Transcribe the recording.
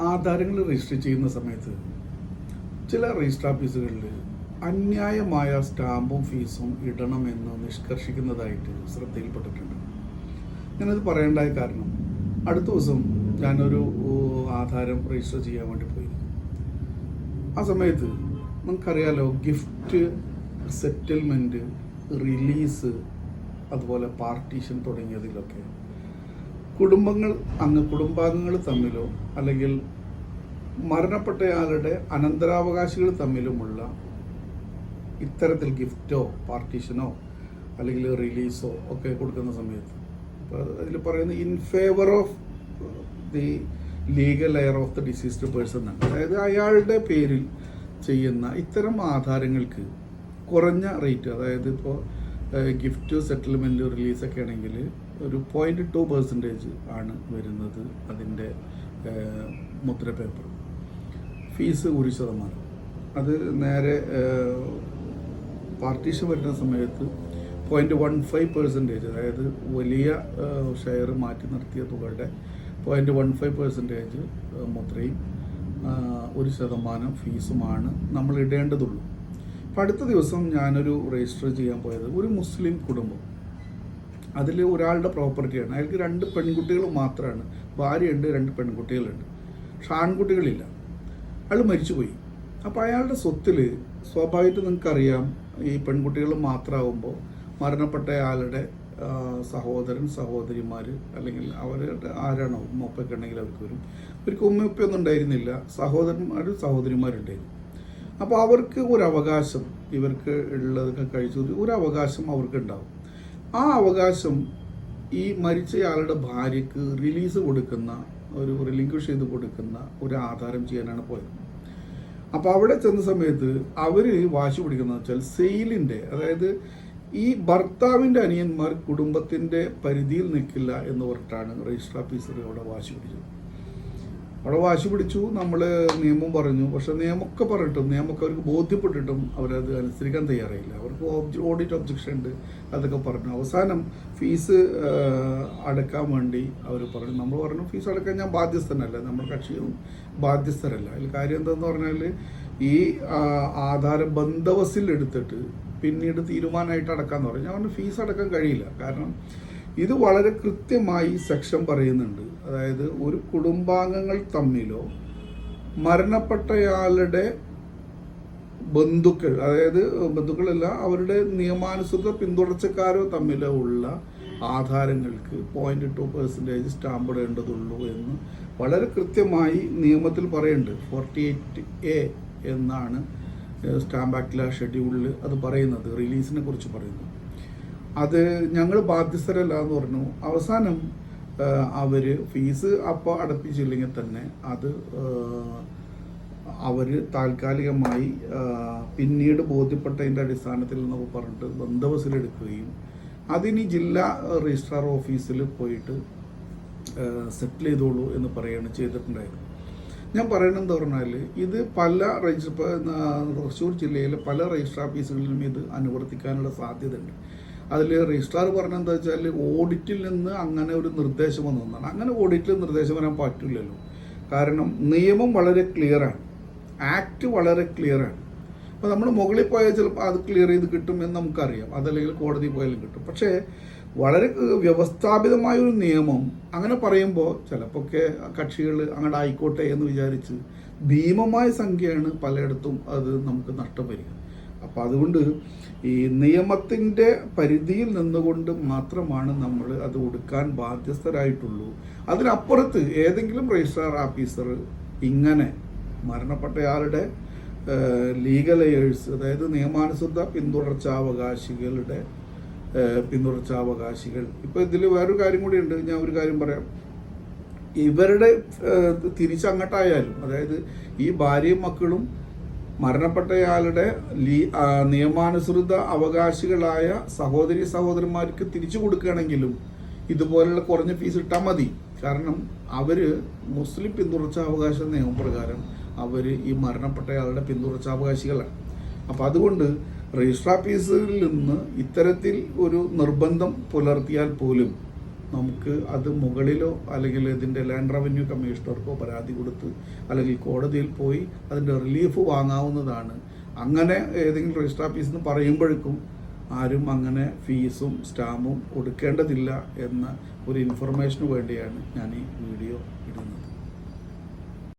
ആധാരങ്ങൾ register ചെയ്യുന്ന സമയത്ത് ചില രജിസ്റ്റർ ഓഫീസുകളിൽ അന്യായമായ സ്റ്റാമ്പും ഫീസും ഇടണമെന്ന് നിഷ്കർഷിക്കുന്നതായിട്ട് ശ്രദ്ധയിൽപ്പെട്ടിട്ടുണ്ട്. ഞാനത് പറയേണ്ടായ കാരണം അടുത്ത ദിവസം ഞാനൊരു ആധാരം രജിസ്റ്റർ ചെയ്യാൻ വേണ്ടി പോയി ആ സമയത്ത് നമുക്കറിയാലോ ഗിഫ്റ്റ് സെറ്റിൽമെന്റ് റിലീസ് അതുപോലെ പാർട്ടീഷൻ തുടങ്ങിയതിലൊക്കെ കുടുംബങ്ങൾ അങ്ങ് കുടുംബാംഗങ്ങൾ തമ്മിലോ അല്ലെങ്കിൽ മരണപ്പെട്ടയാളുടെ അനന്തരാവകാശികൾ തമ്മിലുമുള്ള ഇത്തരത്തിൽ ഗിഫ്റ്റോ പാർട്ടീഷനോ അല്ലെങ്കിൽ റിലീസോ ഒക്കെ കൊടുക്കുന്ന സമയത്ത്. അതിൽ പറയുന്നത് in favour of the legal heir of the deceased person എന്നാണ് അതായത് അയാളുടെ പേരിൽ ചെയ്യുന്ന ഇത്തരം ആധാരങ്ങൾക്ക് കുറഞ്ഞ റേറ്റ് അതായത് ഇപ്പോൾ ഗിഫ്റ്റ് സെറ്റിൽമെന്റ് റിലീസൊക്കെ ആണെങ്കിൽ ഒരു പോയിന്റ് ടു പെർസെന്റേജ് ആണ് വരുന്നത് അതിന്റെ മുദ്ര പേപ്പർ ഫീസ് ഒരു ശതമാനം. അത് നേരെ പാർട്ടീഷൻ വരുന്ന സമയത്ത് പോയിന്റ് വൺ ഫൈവ് പെർസെന്റേജ് അതായത് വലിയ ഷെയർ മാറ്റി നിർത്തിയ തുകയുടെ പോയിന്റ് വൺ ഫൈവ് പെർസെന്റേജ് മുദ്രയും ഒരു ശതമാനം ഫീസുമാണ് നമ്മൾ ഇടേണ്ടതുള്ളൂ. അപ്പം അടുത്ത ദിവസം ഞാനൊരു രജിസ്റ്റർ ചെയ്യാൻ പോയത് ഒരു മുസ്ലിം കുടുംബം. അതിൽ ഒരാളുടെ പ്രോപ്പർട്ടിയാണ്. അയാൾക്ക് രണ്ട് പെൺകുട്ടികൾ മാത്രമാണ്. ഭാര്യയുണ്ട് രണ്ട് പെൺകുട്ടികളുണ്ട്. പക്ഷെ ആൺകുട്ടികളില്ല. അയാൾ മരിച്ചുപോയി. അപ്പോൾ അയാളുടെ സ്വത്തിൽ സ്വാഭാവികമായിട്ട് നിങ്ങൾക്കറിയാം ഈ പെൺകുട്ടികൾ മാത്രമാകുമ്പോൾ മരണപ്പെട്ട ആളുടെ സഹോദരൻ സഹോദരിമാർ അല്ലെങ്കിൽ അവരുടെ ആരാണോ ഉമ്മപ്പൊക്കെ ഉണ്ടെങ്കിൽ അവർക്ക് വരും. അവർക്ക് ഉമ്മയൊപ്പൊന്നും ഉണ്ടായിരുന്നില്ല. സഹോദരന്മാരും സഹോദരിമാരുണ്ടായിരുന്നു അപ്പോൾ അവർക്ക് ഒരു ഇവർക്ക് ഉള്ളതൊക്കെ കഴിച്ചു. ഒരു അവകാശം അവർക്ക് ഉണ്ടാവും. ആ അവകാശം ഈ മരിച്ചയാളുടെ ഭാര്യക്ക് റിലീസ് കൊടുക്കുന്ന ഒരു റിലിങ്ക്വിഷ് ചെയ്ത് കൊടുക്കുന്ന ഒരു ആധാരം ചെയ്യാനാണ് പോയത്. അപ്പോൾ അവിടെ ചെന്ന സമയത്ത് അവർ വാശി പിടിക്കുന്നത് വെച്ചാൽ സെയിലിന്റെ അതായത് ഈ ഭർത്താവിന്റെ അനിയന്മാർ കുടുംബത്തിന്റെ പരിധിയിൽ നിൽക്കില്ല എന്ന് പറഞ്ഞിട്ടാണ് രജിസ്റ്റർ ഓഫീസർ അവിടെ വാശി പിടിച്ചത്. അവിടെ വാശി പിടിച്ചു നമ്മൾ നിയമം പറഞ്ഞു. പക്ഷെ നിയമമൊക്കെ പറഞ്ഞിട്ടും നിയമമൊക്കെ അവർക്ക് ബോധ്യപ്പെട്ടിട്ടും അവരത് അനുസരിക്കാൻ തയ്യാറായില്ല. അവർക്ക് ഓഡിറ്റ് ഒബ്ജക്ഷൻ ഉണ്ട് അതൊക്കെ പറഞ്ഞു. അവസാനം ഫീസ് അടക്കാൻ വേണ്ടി അവർ പറഞ്ഞു. നമ്മൾ പറഞ്ഞു ഫീസ് അടക്കാൻ ഞാൻ ബാധ്യസ്ഥനല്ല. നമ്മൾ കക്ഷിയും ബാധ്യസ്ഥരല്ല. അതിൽ കാര്യം എന്താണെന്ന് പറഞ്ഞാൽ ഈ ആധാര ബന്ധവസിൽ എടുത്തിട്ട് പിന്നീട് തീരുമാനമായിട്ട് അടക്കാമെന്ന് പറഞ്ഞു. ഞാൻ പറഞ്ഞു ഫീസ് അടക്കാൻ കഴിയില്ല. കാരണം ഇത് വളരെ കൃത്യമായി സെക്ഷൻ പറയുന്നുണ്ട്. അതായത് ഒരു കുടുംബാംഗങ്ങൾ തമ്മിലോ മരണപ്പെട്ടയാളുടെ ബന്ധുക്കൾ അതായത് ബന്ധുക്കളല്ല അവരുടെ നിയമാനുസൃത പിന്തുടർച്ചക്കാരോ തമ്മിലോ ഉള്ള ആധാരങ്ങൾക്ക് പോയിന്റ് ടു പെർസെന്റേജ് സ്റ്റാമ്പ് ഇടേണ്ടതുള്ളൂ എന്ന് വളരെ കൃത്യമായി നിയമത്തിൽ പറയുന്നുണ്ട്. ഫോർട്ടി എയ്റ്റ് എ എന്നാണ് സ്റ്റാമ്പ് ആക്ടിലെ ഷെഡ്യൂളിൽ അത് പറയുന്നത് റിലീസിനെ കുറിച്ച് പറയുന്നത്. അത് ഞങ്ങൾ ബാധ്യസ്ഥരല്ല എന്ന് പറഞ്ഞു. അവസാനം അവർ ഫീസ് അപ്പോൾ അടപ്പിച്ചില്ലെങ്കിൽ തന്നെ അത് അവർ താൽക്കാലികമായി പിന്നീട് ബോധ്യപ്പെട്ടതിന്റെ അടിസ്ഥാനത്തിൽ എന്നൊക്കെ പറഞ്ഞിട്ട് ബന്ധവസിലെടുക്കുകയും അതിനി ജില്ലാ രജിസ്ട്രാർ ഓഫീസിൽ പോയിട്ട് സെറ്റിൽ ചെയ്തോളൂ എന്ന് പറയുകയാണ് ചെയ്തിട്ടുണ്ടായിരുന്നു ഞാൻ പറയണമെന്ന് പറഞ്ഞാൽ ഇത് പല രജിസ്റ്റർ തൃശ്ശൂർ ജില്ലയിലെ പല രജിസ്ട്രാർ ഓഫീസുകളിലും ഇത് അനുവർത്തിക്കാനുള്ള സാധ്യതയുണ്ട്. അതിൽ രജിസ്ട്രാർ പറഞ്ഞെന്താ വെച്ചാൽ ഓഡിറ്റിൽ നിന്ന് അങ്ങനെ ഒരു നിർദ്ദേശം വന്നതാണ്. അങ്ങനെ ഓഡിറ്റിൽ നിർദ്ദേശം വരാൻ പറ്റില്ലല്ലോ. കാരണം നിയമം വളരെ ക്ലിയറാണ് ആക്ട് വളരെ ക്ലിയറാണ് അപ്പോൾ നമ്മൾ മുകളിൽ പോയാൽ ചിലപ്പോൾ അത് ക്ലിയർ ചെയ്ത് കിട്ടും എന്ന് നമുക്കറിയാം. അതല്ലെങ്കിൽ കോടതി പോയാലും കിട്ടും. പക്ഷേ വളരെ വ്യവസ്ഥാപിതമായ ഒരു നിയമം അങ്ങനെ പറയുമ്പോൾ ചിലപ്പോൾ ഒക്കെ കക്ഷികൾ അങ്ങോട്ട് ആയിക്കോട്ടെ എന്ന് വിചാരിച്ച് ഭീമമായ സംഖ്യയാണ് പലയിടത്തും അത് നമുക്ക് നഷ്ടം വരിക. അപ്പോൾ അതുകൊണ്ട് ഈ നിയമത്തിന്റെ പരിധിയിൽ നിന്നുകൊണ്ട് മാത്രമാണ് നമ്മൾ അത് കൊടുക്കാൻ ബാധ്യസ്ഥരായിട്ടുള്ളൂ. അതിനപ്പുറത്ത് ഏതെങ്കിലും രജിസ്ട്രാർ ഓഫീസർ ഇങ്ങനെ മരണപ്പെട്ടയാളുടെ ലീഗൽ എയേഴ്സ് അതായത് നിയമാനുസൃത പിന്തുടർച്ചാവകാശികളുടെ പിന്തുടർച്ചാവകാശികൾ. ഇപ്പോൾ ഇതിൽ വേറൊരു കാര്യം കൂടി ഉണ്ട്. ഞാൻ ഒരു കാര്യം പറയാം. ഇവരുടെ തിരിച്ചങ്ങട്ടായാലും അതായത് ഈ ഭാര്യയും മക്കളും മരണപ്പെട്ടയാളുടെ നിയമാനുസൃത അവകാശികളായ സഹോദരി സഹോദരന്മാർക്ക് തിരിച്ചു കൊടുക്കുകയാണെങ്കിലും ഇതുപോലെയുള്ള കുറഞ്ഞ ഫീസ് ഇട്ടാൽ മതി. കാരണം അവർ മുസ്ലിം പിന്തുടർച്ചാവകാശ നിയമപ്രകാരം അവർ ഈ മരണപ്പെട്ടയാളുടെ പിന്തുടർച്ചാവകാശികളാണ്. അപ്പോൾ അതുകൊണ്ട് രജിസ്ട്രാ ഫീസിൽ നിന്ന് ഇത്തരത്തിൽ ഒരു നിർബന്ധം പുലർത്തിയാൽ പോലും നമുക്ക് അത് മുകളിലോ അല്ലെങ്കിൽ ഇതിന്റെ ലാൻഡ് റവന്യൂ കമ്മീഷണർക്കോ പരാതി കൊടുത്ത് അല്ലെങ്കിൽ കോടതിയിൽ പോയി അതിന്റെ റിലീഫ് വാങ്ങാവുന്നതാണ്. അങ്ങനെ ഏതെങ്കിലും രജിസ്റ്റർ ഓഫീസിൽ നിന്ന് പറയുമ്പോഴേക്കും ആരും അങ്ങനെ ഫീസും സ്റ്റാമ്പും കൊടുക്കേണ്ടതില്ല എന്ന ഒരു ഇൻഫർമേഷന് വേണ്ടിയാണ് ഞാൻ ഈ വീഡിയോ ഇടുന്നത്.